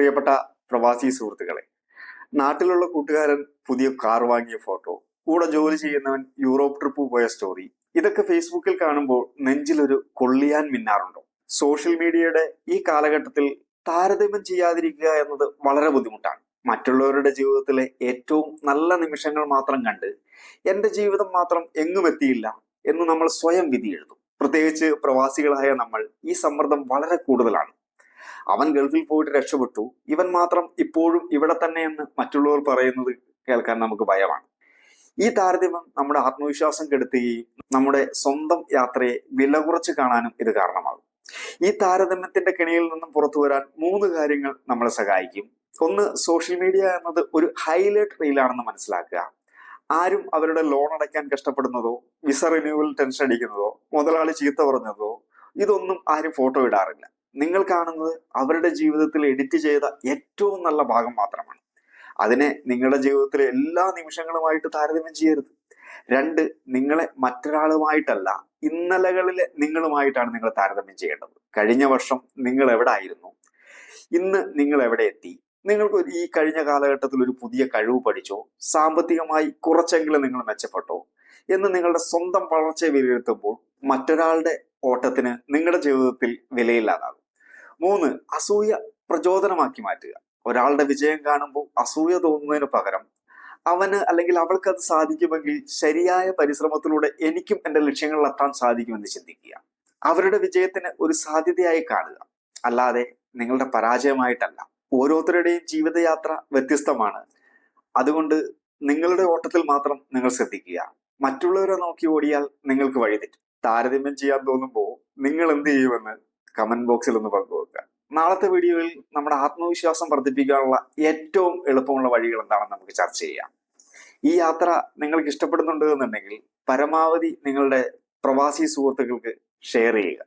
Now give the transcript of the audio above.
പ്രിയപ്പെട്ട പ്രവാസി സുഹൃത്തുക്കളെ നാട്ടിലുള്ള കൂട്ടുകാരൻ പുതിയ കാർ വാങ്ങിയ ഫോട്ടോ കൂടെ ജോലി ചെയ്യുന്നവൻ യൂറോപ്പ് ട്രിപ്പ് പോയ സ്റ്റോറി ഇതൊക്കെ ഫേസ്ബുക്കിൽ കാണുമ്പോൾ നെഞ്ചിലൊരു കൊള്ളിയാൻ മിന്നാറുണ്ടോ? സോഷ്യൽ മീഡിയയുടെ ഈ കാലഘട്ടത്തിൽ താരതമ്യം ചെയ്യാതിരിക്കുക എന്നത് വളരെ ബുദ്ധിമുട്ടാണ്. മറ്റുള്ളവരുടെ ജീവിതത്തിലെ ഏറ്റവും നല്ല നിമിഷങ്ങൾ മാത്രം കണ്ട് എന്റെ ജീവിതം മാത്രം എങ്ങും എത്തിയില്ല എന്ന് നമ്മൾ സ്വയം വിധി എഴുതും പ്രത്യേകിച്ച് പ്രവാസികളായ നമ്മൾ ഈ സമ്മർദ്ദം വളരെ കൂടുതലാണ്. അവൻ ഗൾഫിൽ പോയിട്ട് രക്ഷപ്പെട്ടു. ഇവൻ മാത്രം ഇപ്പോഴും ഇവിടെ തന്നെ എന്ന് മറ്റുള്ളവർ പറയുന്നത് കേൾക്കാൻ നമുക്ക് ഭയമാണ്. ഈ താരതമ്യം നമ്മുടെ ആത്മവിശ്വാസം കെടുത്തുകയും നമ്മുടെ സ്വന്തം യാത്രയെ വില കുറച്ച് കാണാനും ഇത് കാരണമാകും. ഈ താരതമ്യത്തിന്റെ കെണിയിൽ നിന്നും പുറത്തു വരാൻ മൂന്ന് കാര്യങ്ങൾ നമ്മളെ സഹായിക്കും. ഒന്ന് സോഷ്യൽ മീഡിയ എന്നത് ഒരു ഹൈലൈറ്റ് റീലാണെന്ന് മനസ്സിലാക്കുക. ആരും അവരുടെ ലോൺ അടയ്ക്കാൻ കഷ്ടപ്പെടുന്നതോ വിസ റിന്യൂവൽ ടെൻഷൻ അടിക്കുന്നതോ മുതലാളി ചീത്ത പറഞ്ഞതോ ഇതൊന്നും ആരും ഫോട്ടോ ഇടാറില്ല. നിങ്ങൾ കാണുന്നത് അവരുടെ ജീവിതത്തിൽ എഡിറ്റ് ചെയ്ത ഏറ്റവും നല്ല ഭാഗം മാത്രമാണ്. അതിനെ നിങ്ങളുടെ ജീവിതത്തിലെ എല്ലാ നിമിഷങ്ങളുമായിട്ട് താരതമ്യം ചെയ്യരുത്. രണ്ട് നിങ്ങളെ മറ്റൊരാളുമായിട്ടല്ല ഇന്നലകളിലെ നിങ്ങളുമായിട്ടാണ് നിങ്ങൾ താരതമ്യം ചെയ്യേണ്ടത്. കഴിഞ്ഞ വർഷം നിങ്ങൾ എവിടെ ആയിരുന്നു ഇന്ന് നിങ്ങൾ എവിടെ എത്തി? നിങ്ങൾക്ക് ഈ കഴിഞ്ഞ കാലഘട്ടത്തിൽ ഒരു പുതിയ കഴിവ് പഠിച്ചോ? സാമ്പത്തികമായി കുറച്ചെങ്കിലും നിങ്ങൾ മെച്ചപ്പെട്ടോ? എന്ന് നിങ്ങളുടെ സ്വന്തം വളർച്ചയെ വിലയിരുത്തുമ്പോൾ മറ്റൊരാളുടെ ഓട്ടത്തിന് നിങ്ങളുടെ ജീവിതത്തിൽ വിലയില്ലാതാകും മൂന്ന് അസൂയ പ്രചോദനമാക്കി മാറ്റുക. ഒരാളുടെ വിജയം കാണുമ്പോൾ അസൂയ തോന്നുന്നതിന് പകരം അവന് അല്ലെങ്കിൽ അവൾക്ക് അത് സാധിക്കുമെങ്കിൽ ശരിയായ പരിശ്രമത്തിലൂടെ എനിക്കും എന്റെ ലക്ഷ്യങ്ങളിൽ എത്താൻ സാധിക്കുമെന്ന് ചിന്തിക്കുക. അവരുടെ വിജയത്തിന് ഒരു സാധ്യതയായി കാണുക. അല്ലാതെ നിങ്ങളുടെ പരാജയമായിട്ടല്ല. ഓരോരുത്തരുടെയും ജീവിതയാത്ര വ്യത്യസ്തമാണ്. അതുകൊണ്ട് നിങ്ങളുടെ ഓട്ടത്തിൽ മാത്രം നിങ്ങൾ ശ്രദ്ധിക്കുക. മറ്റുള്ളവരെ നോക്കി ഓടിയാൽ നിങ്ങൾക്ക് വഴിതെറ്റും. താരതമ്യം ചെയ്യാൻ തോന്നുമ്പോൾ നിങ്ങൾ എന്ത് ചെയ്യുമെന്ന് കമന്റ് ബോക്സിൽ ഒന്ന് പങ്കുവെക്കുക നാളത്തെ വീഡിയോയിൽ നമ്മുടെ ആത്മവിശ്വാസം വർദ്ധിപ്പിക്കാനുള്ള ഏറ്റവും എളുപ്പമുള്ള വഴികൾ എന്താണെന്ന് നമുക്ക് ചർച്ച ചെയ്യാം. ഈ യാത്ര നിങ്ങൾക്ക് ഇഷ്ടപ്പെടുന്നുണ്ട് എന്നുണ്ടെങ്കിൽ പരമാവധി നിങ്ങളുടെ പ്രവാസി സുഹൃത്തുക്കൾക്ക് ഷെയർ ചെയ്യുക.